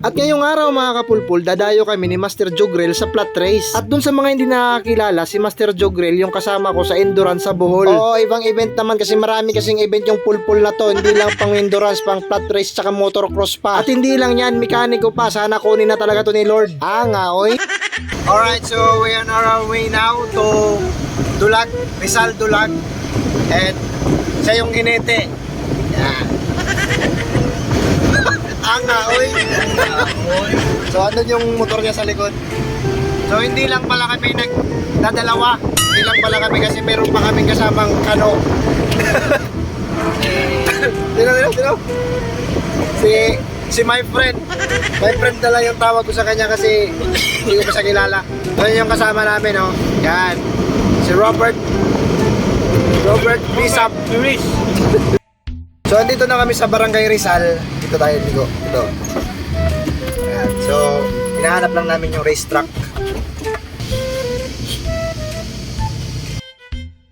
At ngayong araw mga kapulpul, dadayo kami ni Master Jogrel sa flat race. At dun sa mga hindi nakakilala, si Master Jogrel yung kasama ko sa endurance sa Bohol. Oo, ibang event naman kasi marami kasing event yung pulpul na to. Hindi lang pang endurance, pang flat race tsaka motocross pa. At hindi lang yan, mekaniko pa. Sana kunin na talaga to ni Lord. Ah nga, oy. Alright, so we are on our way now to Dulag, Rizal Dulag. And siya yung inete. Yan. Anga, oy. So ano yung motor niya sa likod? So hindi lang pala kami nagdadalawa. Hindi lang pala kami kasi meron pa kaming kasamang kano. sino, sino, sino? Si, si my friend. My friend na lang yung tawag ko sa kanya kasi hindi ko pa siya kilala. So yun yung kasama namin, no? Yan. Si Robert. Robert Bisap. So, andito na kami sa Barangay Rizal. Dito tayo, Ligo. Ito. Ayan. So, hinahanap lang namin yung racetrack.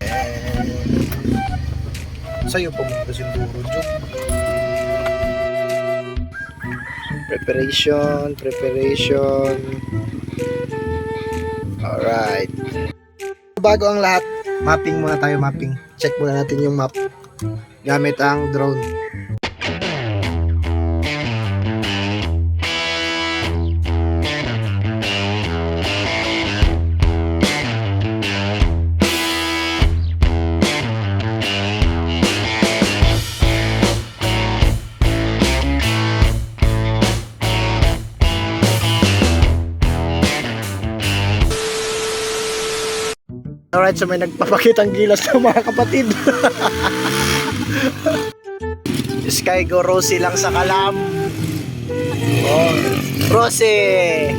And... Sa'yo pumunta siguro, Jug. Preparation, preparation. Alright. Bago ang lahat, mapping muna tayo, mapping. Check muna natin yung map gamit ang drone. Alright, so may nagpapakitang gilas ng mga kapatid. Sky Go Rosie lang sa kalam. Oh, Rosie!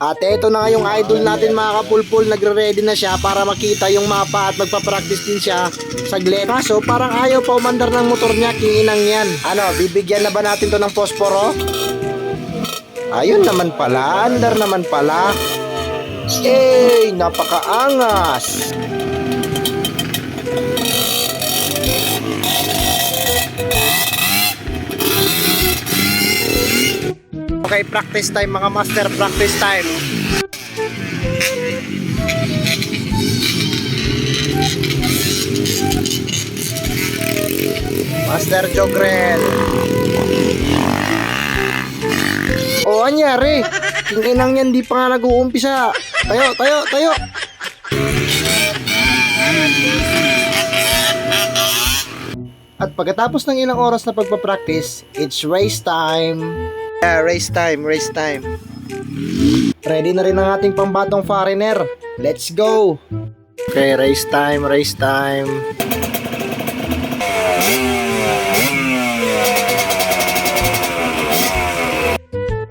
Ate, ito na yung idol natin mga kapulpul. Nagre-ready na siya para makita yung mapa at magpa-practice din siya saglit. Kaso parang ayaw pa umandar ng motor niya, kinginang yan. Ano, bibigyan na ba natin to ng posporo? Ayun naman pala, andar naman pala. Eh, napakaangas. Okay, practice time mga master, practice time. Master Jogrel. O, anyari? Kinginang yan, di pa nga nag-uumpisa. Tayo, tayo, tayo. At pagkatapos ng ilang oras na pagpapractice, it's race time. Yeah, race time, race time. Ready na rin ang ating pambatong foreigner. Let's go! Okay, race time, race time.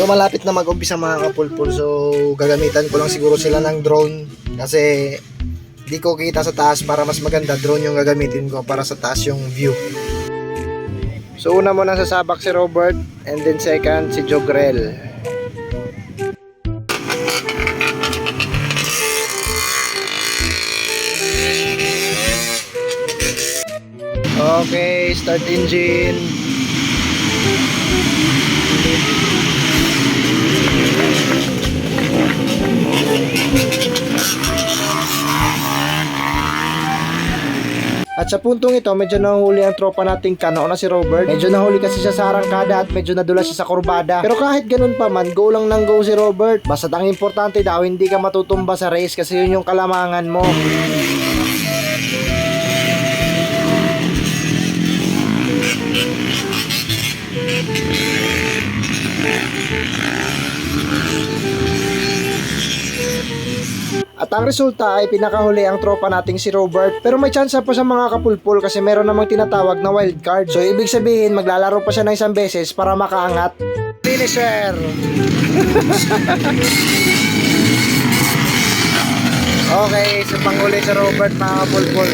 Malapit na mag-umpisa mga kapulpul. So, gagamitan ko lang siguro sila ng drone kasi di ko kita sa taas para mas maganda. Drone yung gagamitin ko para sa taas yung view. So, una muna sasabak si Robert and then second si Jogrel. Okay, start engine. Sa puntong ito, medyo nahuli ang tropa nating kano na si Robert. Medyo nahuli kasi siya sa arangkada at medyo nadula siya sa kurbada. Pero kahit ganun pa man, go lang ng go si Robert. Basta ang importante daw, hindi ka matutumba sa race kasi yun yung kalamangan mo. At ang resulta ay pinakahuli ang tropa nating si Robert. Pero may chance pa sa mga kapulpul kasi meron namang tinatawag na wild card. So ibig sabihin maglalaro pa siya ng isang beses para makaangat. Finisher! okay, sa panghuli si Robert mga kapulpul.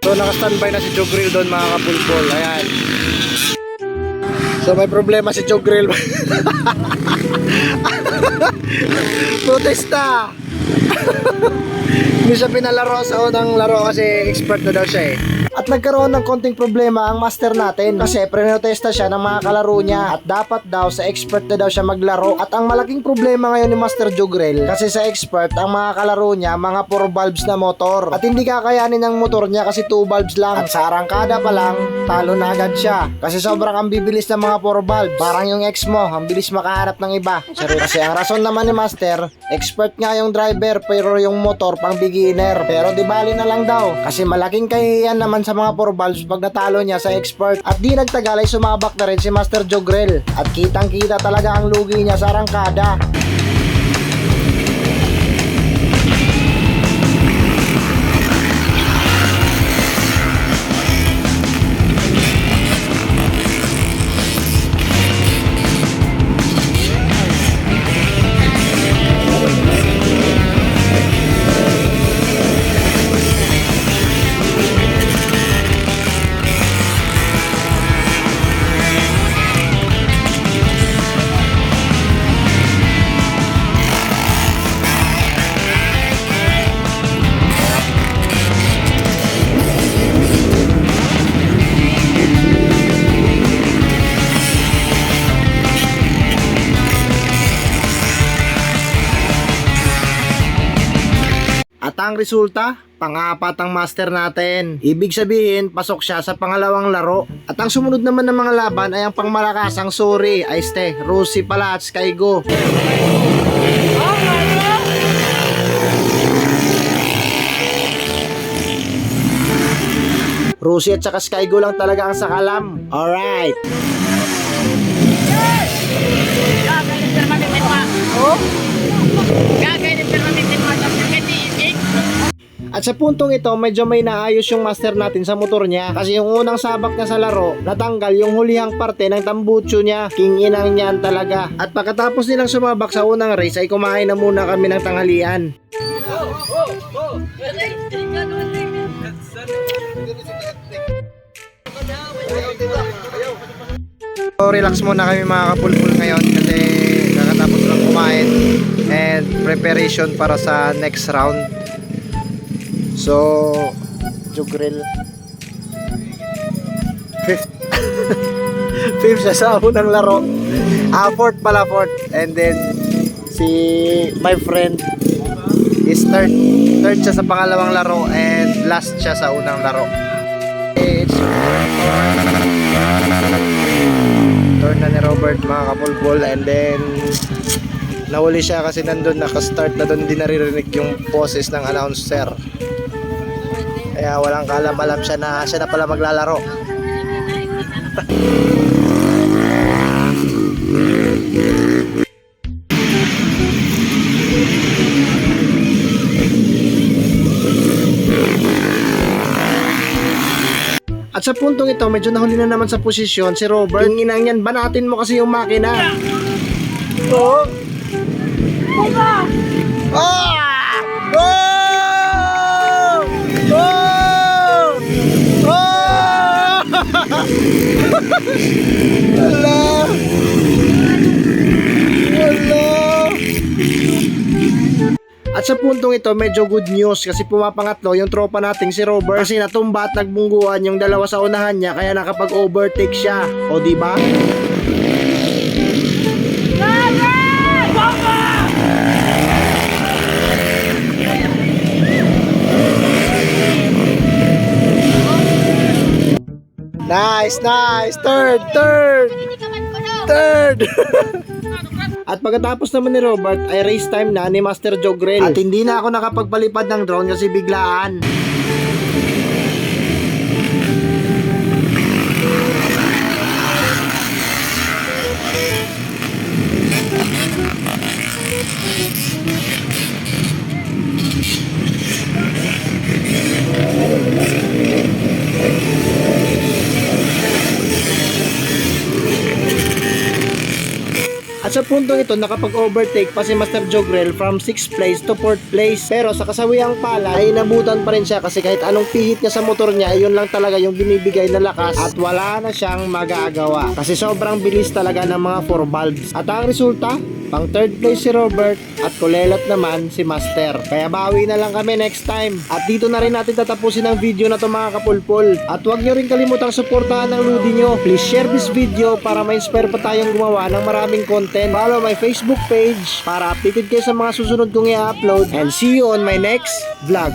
So naka-standby na si Joe Grill doon mga kapulpul. Ayan. So may problema si Joe Grill. Protesta! Hindi siya pinalaro sa unang laro kasi expert na daw siya eh. At nagkaroon ng konting problema ang master natin kasi prenotesta siya ng mga kalaro niya at dapat daw sa expert na daw siya maglaro. At ang malaking problema ngayon ni Master Jogrel kasi sa expert ang mga kalaro niya mga 4 valves na motor at hindi kakayanin ng motor niya kasi 2 valves lang. At sa arangkada pa lang, talo na agad siya kasi sobrang ang bibilis ng mga 4 valves. Parang yung ex mo, ang bilis makaharap ng iba. Sorry, kasi ang rason naman ni Master, expert nga yung driver pero yung motor pang beginner. Pero di bali na lang daw kasi malaking kahihiyan naman sa mga 4 valves pag natalo niya sa expert. At di nagtagal ay sumabak na rin si Master Jogrel. At kitang kita talaga ang lugi niya sa arangkada. Ang resulta, pang-apat ang master natin. Ibig sabihin, pasok siya sa pangalawang laro. At ang sumunod naman ng mga laban ay ang pangmalakasang Sorry, Aiste, Rosie pala at Skygo. Rosie at saka Skygo lang talaga ang sakalam. Alright. Gagay ng permanente mo. Oh? Gagay ng permanente mo. Tapos yung itik. At sa puntong ito, medyo may naayos yung master natin sa motor niya. Kasi yung unang sabak niya sa laro, natanggal yung hulihang parte ng tambucho niya. King inang niyan talaga. At pagkatapos nilang sumabak sa unang race, ay kumain na muna kami ng tanghalian. So, relax muna kami mga kapulpul ngayon kasi kakatapos lang kumain and preparation para sa next round. So, Jogrel. Fifth. Fifth siya sa unang laro. Ah, fourth pala, fourth. And then, si my friend is third. Third siya sa pangalawang laro and last siya sa unang laro. It's turn na ni Robert mga kapulbol and then nahuli siya kasi nandun nakastart na doon di naririnig yung boses ng announcer kaya walang kalam-alam siya na siya na pala maglalaro At sa puntong ito, medyo nahuli na naman sa posisyon si Robert. Yung inang yan, banatin mo kasi yung makina. Oo. Oh! Oh! Wala! Wala! At sa puntong ito, medyo good news kasi pumapangatlo yung tropa nating si Robert kasi natumba at nagbungguan yung dalawa sa unahan niya kaya nakapag-overtake siya. O di ba? Nice, nice. Third, third. Third. At pagkatapos naman ni Robert ay race time na ni Master Jogrel. At hindi na ako nakapagpalipad ng drone kasi biglaan. Sa puntong ito, nakapag-overtake pa si Master Jogrel from 6th place to 4th place. Pero sa kasawiyang pala, ay nabutan pa rin siya kasi kahit anong pihit niya sa motor niya, ay yun lang talaga yung binibigay na lakas at wala na siyang magagawa. Kasi sobrang bilis talaga ng mga 4 valves. At ang resulta, pang third place si Robert at kulelat naman si Master. Kaya bawi na lang kami next time. At dito na rin natin tatapusin ang video na to mga kapulpul. At huwag nyo rin kalimutang suportahan ng Ludi nyo. Please share this video para ma-inspire pa tayong gumawa ng maraming content. Follow my Facebook page para updated kayo sa mga susunod kong i-upload. And see you on my next vlog.